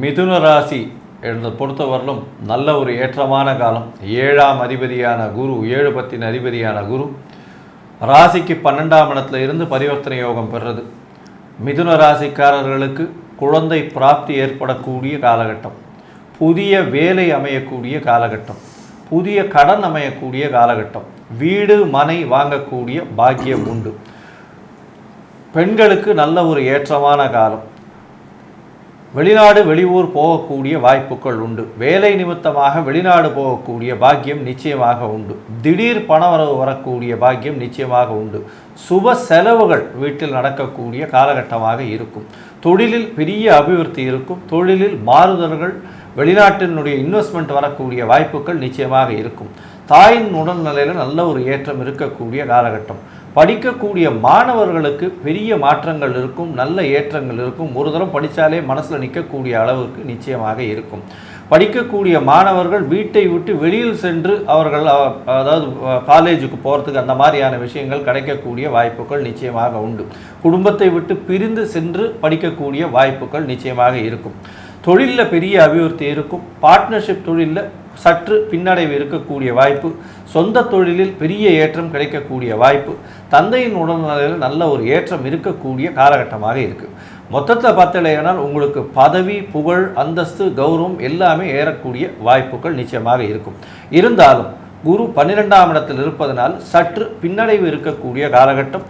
மிதுன ராசி என்ற பொறுத்தவரையிலும் நல்ல ஒரு ஏற்றமான காலம். ஏழாம் அதிபதியான குரு ஏழு பத்தின் அதிபதியான குரு ராசிக்கு பன்னெண்டாம் இடத்துல இருந்து பரிவர்த்தனை யோகம் பெறுறது. மிதுன ராசிக்காரர்களுக்கு குழந்தை பிராப்தி ஏற்படக்கூடிய காலகட்டம். புதிய வேலை அமையக்கூடிய காலகட்டம். புதிய கடன் அமையக்கூடிய காலகட்டம். வீடு மனை வாங்கக்கூடிய பாக்கியம் உண்டு. பெண்களுக்கு நல்ல ஒரு ஏற்றமான காலம். வெளிநாடு வெளியூர் போகக்கூடிய வாய்ப்புகள் உண்டு. வேலை நிமித்தமாக வெளிநாடு போகக்கூடிய பாக்கியம் நிச்சயமாக உண்டு. திடீர் பணவரவு வரக்கூடிய பாக்கியம் நிச்சயமாக உண்டு. சுப செலவுகள் வீட்டில் நடக்கக்கூடிய காலகட்டமாக இருக்கும். தொழிலில் பெரிய அபிவிருத்தி இருக்கும். தொழிலில் மாறுதல்கள் வெளிநாட்டினுடைய இன்வெஸ்ட்மெண்ட் வரக்கூடிய வாய்ப்புகள் நிச்சயமாக இருக்கும். தாயின் உடல்நிலையில் நல்ல ஒரு ஏற்றம் இருக்கக்கூடிய காலகட்டம். படிக்கக்கூடிய மாணவர்களுக்கு பெரிய மாற்றங்கள் இருக்கும் நல்ல ஏற்றங்கள் இருக்கும். ஒரு தரம் படித்தாலே மனசில் நிற்கக்கூடிய அளவுக்கு நிச்சயமாக இருக்கும். படிக்கக்கூடிய மாணவர்கள் வீட்டை விட்டு வெளியில் சென்று அவர்கள் அதாவது காலேஜுக்கு போகிறதுக்கு அந்த மாதிரியான விஷயங்கள் கிடைக்கக்கூடிய வாய்ப்புகள் நிச்சயமாக உண்டு. குடும்பத்தை விட்டு பிரிந்து சென்று படிக்கக்கூடிய வாய்ப்புகள் நிச்சயமாக இருக்கும். தொழிலில் பெரிய அபிவிருத்தி இருக்கும். பார்ட்னர்ஷிப் தொழிலில் சற்று பின்னடைவு இருக்கக்கூடிய வாய்ப்பு சொந்த தொழிலில் பெரிய ஏற்றம் கிடைக்கக்கூடிய வாய்ப்பு தந்தையின் உடல்நிலையில் நல்ல ஒரு ஏற்றம் இருக்கக்கூடிய காலகட்டமாக இருக்குது மொத்தத்தில் பார்த்தலையானால் உங்களுக்கு பதவி புகழ் அந்தஸ்து கௌரவம் எல்லாமே ஏறக்கூடிய வாய்ப்புகள் நிச்சயமாக இருக்கும். இருந்தாலும் குரு பன்னிரெண்டாம் இடத்தில் இருப்பதனால் சற்று பின்னடைவு இருக்கக்கூடிய காலகட்டம்